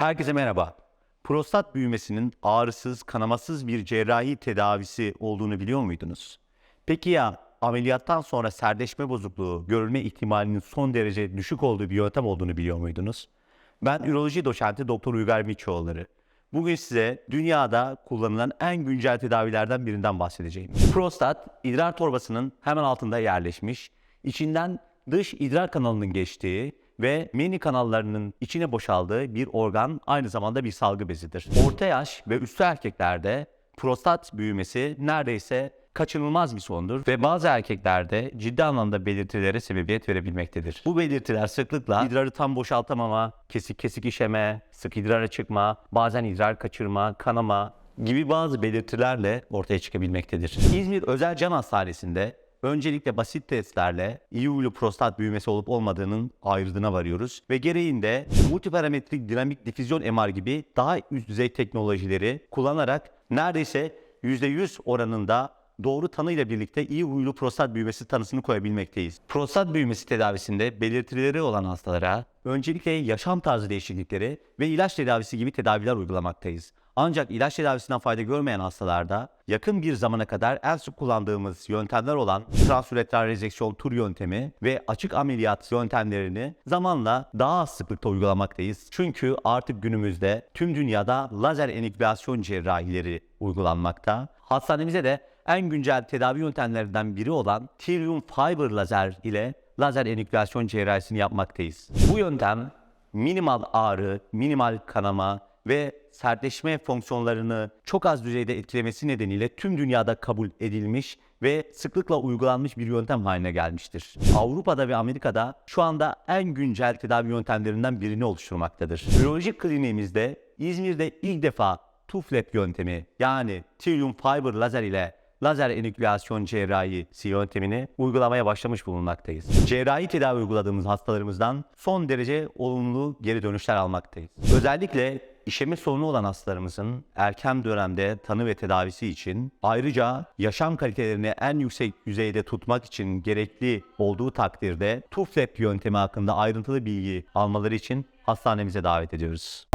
Herkese merhaba. Prostat büyümesinin ağrısız, kanamasız bir cerrahi tedavisi olduğunu biliyor muydunuz? Peki ya ameliyattan sonra serdeşme bozukluğu görülme ihtimalinin son derece düşük olduğu bir yöntem olduğunu biliyor muydunuz? Ben üroloji doçenti Doktor Uygar Miçoğulları. Bugün size dünyada kullanılan en güncel tedavilerden birinden bahsedeceğim. Prostat, idrar torbasının hemen altında yerleşmiş, içinden dış idrar kanalının geçtiği ve meni kanallarının içine boşaldığı bir organ aynı zamanda bir salgı bezidir. Orta yaş ve üstü erkeklerde prostat büyümesi neredeyse kaçınılmaz bir sondur ve bazı erkeklerde ciddi anlamda belirtilere sebebiyet verebilmektedir. Bu belirtiler sıklıkla idrarı tam boşaltamama, kesik kesik işeme, sık idrara çıkma, bazen idrar kaçırma, kanama gibi bazı belirtilerle ortaya çıkabilmektedir. İzmir Özel Can Hastanesi'nde öncelikle basit testlerle iyi huylu prostat büyümesi olup olmadığının ayrıdına varıyoruz ve gereğinde multiparametrik dinamik difüzyon MR gibi daha üst düzey teknolojileri kullanarak neredeyse %100 oranında doğru tanı ile birlikte iyi huylu prostat büyümesi tanısını koyabilmekteyiz. Prostat büyümesi tedavisinde belirtileri olan hastalara öncelikle yaşam tarzı değişiklikleri ve ilaç tedavisi gibi tedaviler uygulamaktayız. Ancak ilaç tedavisinden fayda görmeyen hastalarda yakın bir zamana kadar en sık kullandığımız yöntemler olan transüretral rezeksiyon tur yöntemi ve açık ameliyat yöntemlerini zamanla daha az sıklıkta uygulamaktayız. Çünkü artık günümüzde tüm dünyada lazer enükleasyon cerrahileri uygulanmakta. Hastanemize de en güncel tedavi yöntemlerinden biri olan Tirium Fiber lazer ile lazer enükleasyon cerrahisini yapmaktayız. Bu yöntem minimal ağrı, minimal kanama ve sertleşme fonksiyonlarını çok az düzeyde etkilemesi nedeniyle tüm dünyada kabul edilmiş ve sıklıkla uygulanmış bir yöntem haline gelmiştir. Avrupa'da ve Amerika'da şu anda en güncel tedavi yöntemlerinden birini oluşturmaktadır. Ürolojik kliniğimizde İzmir'de ilk defa TUFLEP yöntemi yani Tirium Fiber lazer ile lazer enükleasyon cerrahisi yöntemini uygulamaya başlamış bulunmaktayız. Cerrahi tedavi uyguladığımız hastalarımızdan son derece olumlu geri dönüşler almaktayız. Özellikle işeme sorunu olan hastalarımızın erken dönemde tanı ve tedavisi için ayrıca yaşam kalitelerini en yüksek düzeyde tutmak için gerekli olduğu takdirde TUFLEP yöntemi hakkında ayrıntılı bilgi almaları için hastanemize davet ediyoruz.